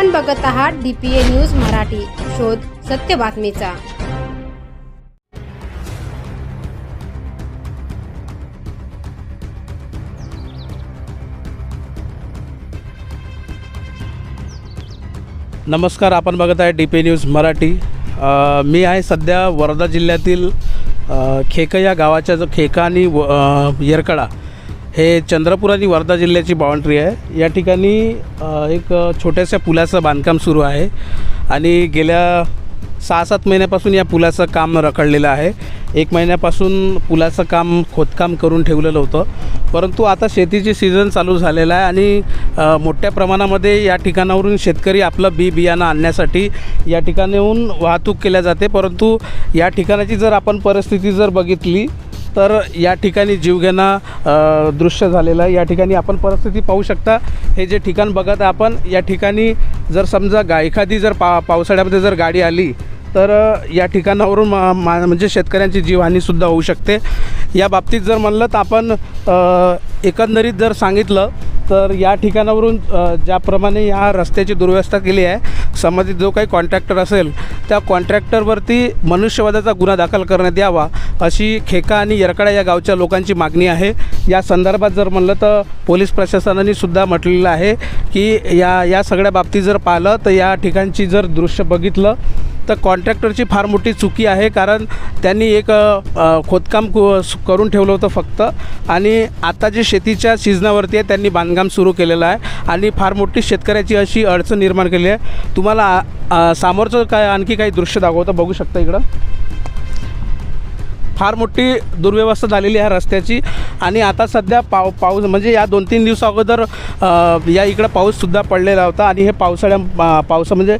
आपण बघत आहात D P A news Marathi. शोध सत्य बातमीचा. नमस्कार आपण बघत आहे डी पी न्यूज मराठी. अ, मी आहे सध्या वर्धा जिल्ह्यातील अ, खेक या गावाच्या जो खेका आणि व- अ, येरकडा. हे चंद्रपूर आणि वर्धा जिल्ह्याची बाउंड्री आहे. या ठिकाणी एक छोट्याशा पुलाचं बांधकाम सुरू आहे आणि गेल्या सहा सात महिन्यापासून या पुलाचं काम रखडलेलं आहे. एक महिन्यापासून पुलाचं काम खोदकाम करून ठेवलेलं होतं. परंतु आता शेतीची सीझन चालू झालेला आहे आणि मोठ्या प्रमाणामध्ये या ठिकाणावरून शेतकरी आपलं बी बियाणं आणण्यासाठी या ठिकाणाहून वाहतूक केल्या जाते. परंतु या ठिकाणाची जर आपण परिस्थिती जर बघितली तर या ठिकाणी जीवघेणा दृश्य झालेलं आहे. या ठिकाणी आपण परिस्थिती पाहू शकता. हे जे ठिकाण बघत आहे आपण या ठिकाणी जर समजा गा एखादी जर पा पावसाळ्यामध्ये जर गाडी आली तर या ठिकाणावरून मा मा- म्हणजे शेतकऱ्यांची जीवहानीसुद्धा होऊ शकते. या बाबतीत जर म्हणलं तर आपण एकंदरीत जर सांगितलं तर या ठिकाणावरून ज्याप्रमाणे या रस्त्याची दुर्व्यवस्था केली आहे संबंधित जो काही कॉन्ट्रॅक्टर असेल त्या कॉन्ट्रॅक्टरवरती मनुष्यवादाचा गुन्हा दाखल करण्यात यावा अशी खेका आणि यरकडा या गावच्या लोकांची मागणी आहे. या संदर्भात जर म्हणलं तर पोलीस प्रशासनाने सुद्धा म्हटलेलं आहे की या या सगळ्या बाबतीत जर पाहिलं तर या ठिकाणची जर दृश्य बघितलं तर कॉन्ट्रॅक्टरची फार मोठी चुकी आहे कारण त्यांनी एक खोदकाम करून ठेवलं होतं फक्त. आणि आता जे शेतीच्या सीजनावरती आहे त्यांनी बांधकाम सुरू केलेलं आहे. आणि फार मोठी शेतकऱ्याची अशी अडचण निर्माण केली आहे. तुम्हाला सामोरचं काय आणखी काही दृश्य दाखवतं बघू शकता इकडं? फार मोठी दुर्व्यवस्था झालेली आहे रस्त्याची. आणि आता सध्या पाव पाऊस म्हणजे या दोन तीन दिवसा अगोदर या इकडं पाऊससुद्धा पडलेला होता. आणि हे पावसाळ्या पावसा म्हणजे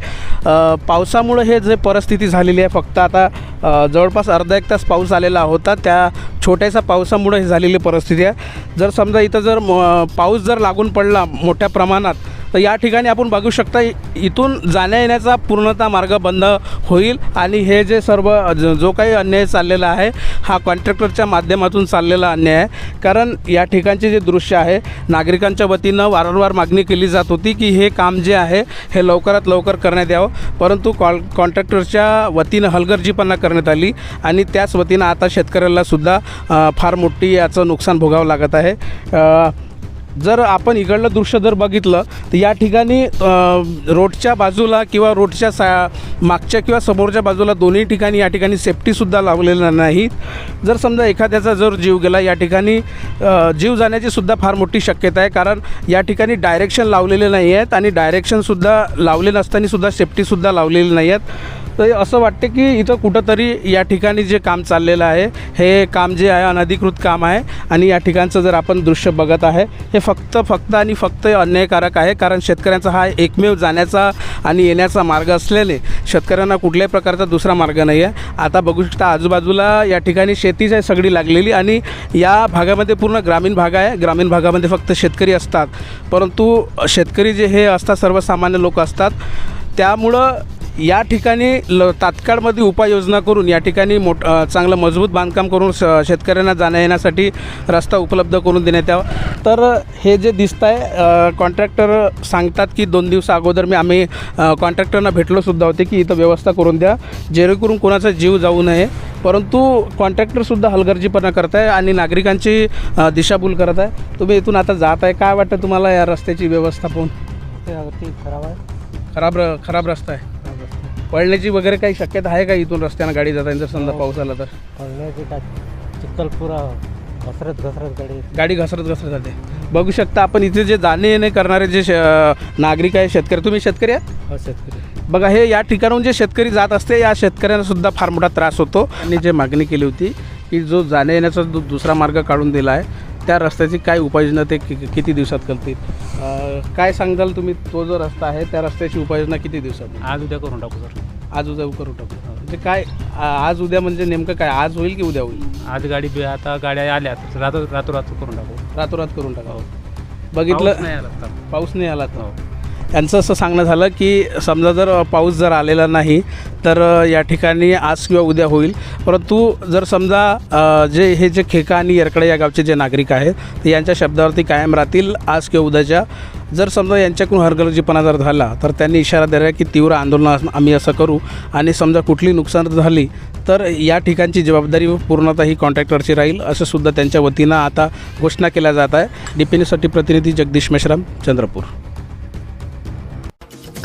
पावसामुळं हे जे परिस्थिती झालेली आहे फक्त आता जवळपास अर्धा एक तास पाऊस आलेला होता. त्या छोट्याशा पावसामुळं ही झालेली परिस्थिती आहे. जर समजा इथं जर म- पाऊस जर लागून पडला मोठ्या प्रमाणात तर या ठिकाणी आपण बघू शकता इथून जाण्या येण्याचा पूर्णतः मार्ग बंद होईल आणि हे जे सर्व ज- जो काही अन्याय चाललेला आहे हा कॉन्ट्रॅक्टरच्या माध्यमातून चाललेला अन्याय आहे. कारण या ठिकाणचे जे दृश्य आहे नागरिकांच्या वतीनं वारंवार मागणी केली जात होती की हे काम जे आहे हे लवकरात लवकर करण्यात यावं. परंतु कॉल कॉन्ट्रॅक्टरच्या वतीनं हलगर्जीपणा करण्यात आली आणि त्याच वतीनं आता शेतकऱ्याला सुद्धा फार मोठी याचं नुकसान भोगावं लागत आहे. जर आपण इकडलं दृश्य जर बघितलं तर या ठिकाणी रोडच्या बाजूला किंवा रोडच्या सा मागच्या किंवा समोरच्या बाजूला दोन्ही ठिकाणी या ठिकाणी सेफ्टीसुद्धा लावलेल्या नाहीत जर समजा एखाद्याचा जर जीव गेला या ठिकाणी जीव जाण्याची सुद्धा फार मोठी शक्यता आहे कारण या ठिकाणी डायरेक्शन लावलेले नाही आहेत आणि डायरेक्शनसुद्धा लावले नसतानासुद्धा सेफ्टीसुद्धा लावलेली नाही आहेत तर असं वाटते की इथं कुठंतरी या ठिकाणी जे काम चाललेलं आहे हे काम जे आहे अनधिकृत काम आहे आणि या ठिकाणचं जर आपण दृश्य बघत आहे हे फक्त फक्त आणि फक्त अन्यायकारक आहे कारण शेतकऱ्यांचा हा एकमेव जाण्याचा आणि येण्याचा मार्ग असल्याने शेतकऱ्यांना कुठल्याही प्रकारचा दुसरा मार्ग नाही आहे. आता बघू शकता आजूबाजूला या ठिकाणी शेतीच आहे सगळी लागलेली आणि या भागामध्ये पूर्ण ग्रामीण भाग आहे. ग्रामीण भागामध्ये फक्त शेतकरी असतात. परंतु शेतकरी जे हे असतात सर्वसामान्य लोक असतात त्यामुळं या ठिकाणी ल तात्काळमध्ये उपाययोजना करून या ठिकाणी मोठ चांगलं मजबूत बांधकाम करून श शेतकऱ्यांना जाण्या येण्यासाठी रस्ता उपलब्ध करून देण्यात यावा. तर हे जे दिसत आहे कॉन्ट्रॅक्टर सांगतात की दोन दिवसा अगोदर मी आम्ही कॉन्ट्रॅक्टरना भेटलो सुद्धा होते की इथं व्यवस्था करून द्या जेणेकरून कोणाचा जीव जाऊ नये. परंतु कॉन्ट्रॅक्टरसुद्धा हलगर्जीपणा करत आहे आणि नागरिकांची दिशाभूल करत आहे. तुम्ही इथून आता जात आहे काय वाटतं तुम्हाला या रस्त्याची व्यवस्था पाहून? खराब आहे. खराब र खराब रस्ता आहे. पळण्याची वगैरे काही शक्यता आहे का इथून रस्त्यानं गाडी जाताना? जर समजा पाऊस आला तर? पळण्याची का चिखल पुरा घसरत घसरत गाडी गाडी घसरत घसरत जाते. बघू शकता आपण इथे जे जाणे येणे करणारे जे श- नागरिक आहे शेतकरी. तुम्ही शेतकरी आहे हो शेतकरी. बघा हे या ठिकाणाहून जे शेतकरी जात असते या शेतकऱ्यांना सुद्धा फार मोठा त्रास होतो. आणि जे मागणी केली होती की जो जाण्या येण्याचा दुसरा मार्ग काढून दिला आहे त्या रस्त्याची काय उपाययोजना ते कि किती दिवसात करतील? काय सांगाल तुम्ही? तो जो रस्ता आहे त्या रस्त्याची उपाययोजना किती दिवसात? आज उद्या करून टाकू सर. आज उद्या करू टाकू. म्हणजे काय आज उद्या म्हणजे नेमकं काय? आज होईल की उद्या होईल? आज गाडी आता गाड्या आल्या रात्र रात्र रात्र करून टाकू. रातोरात करून टाका. हो. बघितलं नाही आला तर. पाऊस नाही आला तर. यांचं असं सांगणं झालं की समजा जर पाऊस जर आलेला नाही तर या ठिकाणी आज किंवा उद्या होईल. परंतु जर समजा जे हे जे खेका आणि येरकडे या गावचे जे नागरिक आहेत ते यांच्या शब्दावरती कायम राहतील आज किंवा उद्याच्या. जर समजा यांच्याकडून हरगर्जीपणा जर झाला तर त्यांनी इशारा दिला की तीव्र आंदोलन आम्ही असं करू. आणि समजा कुठली नुकसान झाली तर या ठिकाणची जबाबदारी पूर्णतः ही कॉन्ट्रॅक्टरची राहील असं सुद्धा त्यांच्या वतीनं आता घोषणा केल्या जात आहे. डी प्रतिनिधी जगदीश मेश्राम चंद्रपूर.